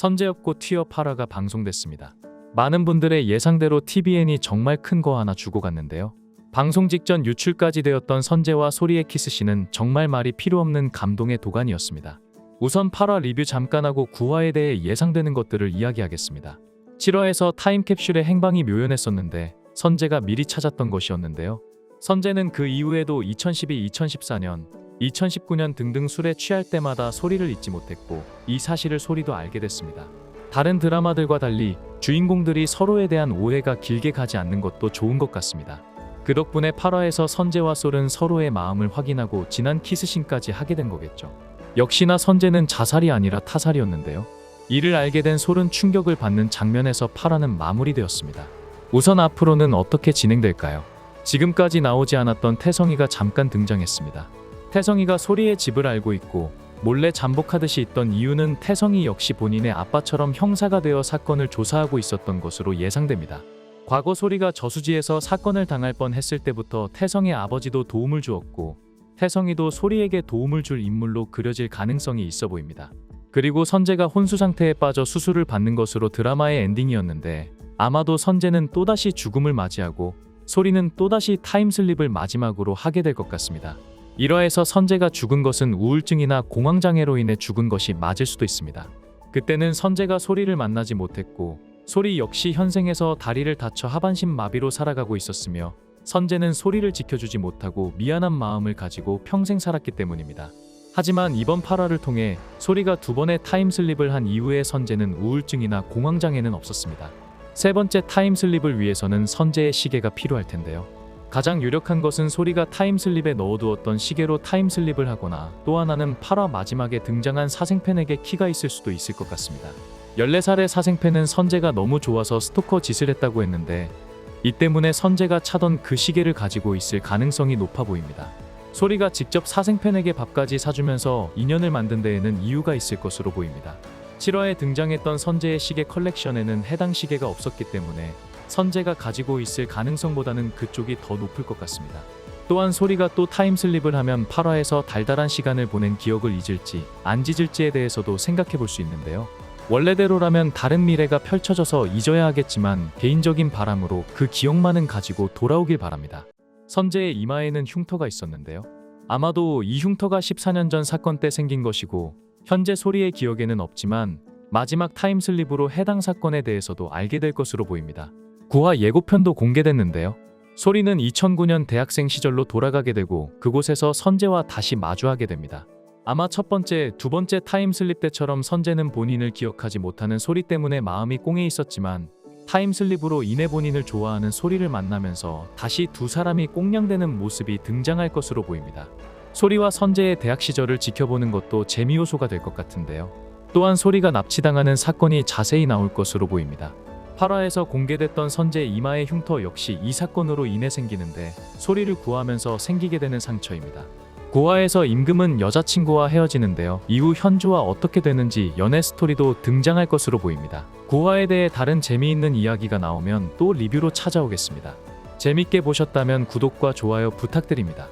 선제였고 튀어 파라가 방송됐습니다. 많은 분들의 예상대로 TVN이 정말 큰 거 하나 주고 갔는데요. 방송 직전 유출까지 되었던 선재와 소리의 키스씬은 정말 말이 필요 없는 감동의 도가니였습니다. 우선 8화 리뷰 잠깐 하고 9화에 대해 예상되는 것들을 이야기하겠습니다. 7화에서 타임캡슐의 행방이 묘연했었는데 선재가 미리 찾았던 것이었는데요. 선재는 그 이후에도 2012, 2014년, 2019년 등등 술에 취할 때마다 소리를 잊지 못했고 이 사실을 소리도 알게 됐습니다. 다른 드라마들과 달리 주인공들이 서로에 대한 오해가 길게 가지 않는 것도 좋은 것 같습니다. 그 덕분에 8화에서 선재와 솔은 서로의 마음을 확인하고 진한 키스신까지 하게 된 거겠죠. 역시나 선재는 자살이 아니라 타살이었는데요. 이를 알게 된 솔은 충격을 받는 장면에서 8화는 마무리되었습니다. 우선 앞으로는 어떻게 진행될까요? 지금까지 나오지 않았던 태성이가 잠깐 등장했습니다. 태성이가 소리의 집을 알고 있고 몰래 잠복하듯이 있던 이유는 태성이 역시 본인의 아빠처럼 형사가 되어 사건을 조사하고 있었던 것으로 예상됩니다. 과거 소리가 저수지에서 사건을 당할 뻔 했을 때부터 태성의 아버지도 도움을 주었고 태성이도 소리에게 도움을 줄 인물로 그려질 가능성이 있어 보입니다. 그리고 선재가 혼수 상태에 빠져 수술을 받는 것으로 드라마의 엔딩이었는데 아마도 선재는 또다시 죽음을 맞이하고 소리는 또다시 타임슬립을 마지막으로 하게 될 것 같습니다. 1화에서 선재가 죽은 것은 우울증이나 공황장애로 인해 죽은 것이 맞을 수도 있습니다. 그때는 선재가 소리를 만나지 못했고 소리 역시 현생에서 다리를 다쳐 하반신 마비로 살아가고 있었으며 선재는 소리를 지켜주지 못하고 미안한 마음을 가지고 평생 살았기 때문입니다. 하지만 이번 8화를 통해 소리가 두 번의 타임슬립을 한 이후에 선재는 우울증이나 공황장애는 없었습니다. 세 번째 타임슬립을 위해서는 선재의 시계가 필요할 텐데요. 가장 유력한 것은 소리가 타임슬립에 넣어두었던 시계로 타임슬립을 하거나 또 하나는 8화 마지막에 등장한 사생팬에게 키가 있을 수도 있을 것 같습니다. 14살의 사생팬은 선재가 너무 좋아서 스토커 짓을 했다고 했는데 이 때문에 선재가 차던 그 시계를 가지고 있을 가능성이 높아 보입니다. 소리가 직접 사생팬에게 밥까지 사주면서 인연을 만든 데에는 이유가 있을 것으로 보입니다. 7화에 등장했던 선재의 시계 컬렉션에는 해당 시계가 없었기 때문에 선재가 가지고 있을 가능성보다는 그쪽이 더 높을 것 같습니다. 또한 소리가 또 타임슬립을 하면 8화에서 달달한 시간을 보낸 기억을 잊을지 안 잊을지에 대해서도 생각해 볼 수 있는데요. 원래대로라면 다른 미래가 펼쳐져서 잊어야 하겠지만 개인적인 바람으로 그 기억만은 가지고 돌아오길 바랍니다. 선재의 이마에는 흉터가 있었는데요. 아마도 이 흉터가 14년 전 사건 때 생긴 것이고 현재 소리의 기억에는 없지만 마지막 타임슬립으로 해당 사건에 대해서도 알게 될 것으로 보입니다. 9화 예고편도 공개됐는데요. 소리는 2009년 대학생 시절로 돌아가게 되고 그곳에서 선재와 다시 마주하게 됩니다. 아마 첫 번째, 두 번째 타임슬립 때처럼 선재는 본인을 기억하지 못하는 소리 때문에 마음이 꽁해 있었지만 타임슬립으로 인해 본인을 좋아하는 소리를 만나면서 다시 두 사람이 꽁냥대는 모습이 등장할 것으로 보입니다. 소리와 선재의 대학 시절을 지켜보는 것도 재미 요소가 될 것 같은데요. 또한 소리가 납치당하는 사건이 자세히 나올 것으로 보입니다. 8화에서 공개됐던 선재 이마의 흉터 역시 이 사건으로 인해 생기는데 소리를 구하면서 생기게 되는 상처입니다. 9화에서 임금은 여자친구와 헤어지는데요. 이후 현주와 어떻게 되는지 연애 스토리도 등장할 것으로 보입니다. 9화에 대해 다른 재미있는 이야기가 나오면 또 리뷰로 찾아오겠습니다. 재밌게 보셨다면 구독과 좋아요 부탁드립니다.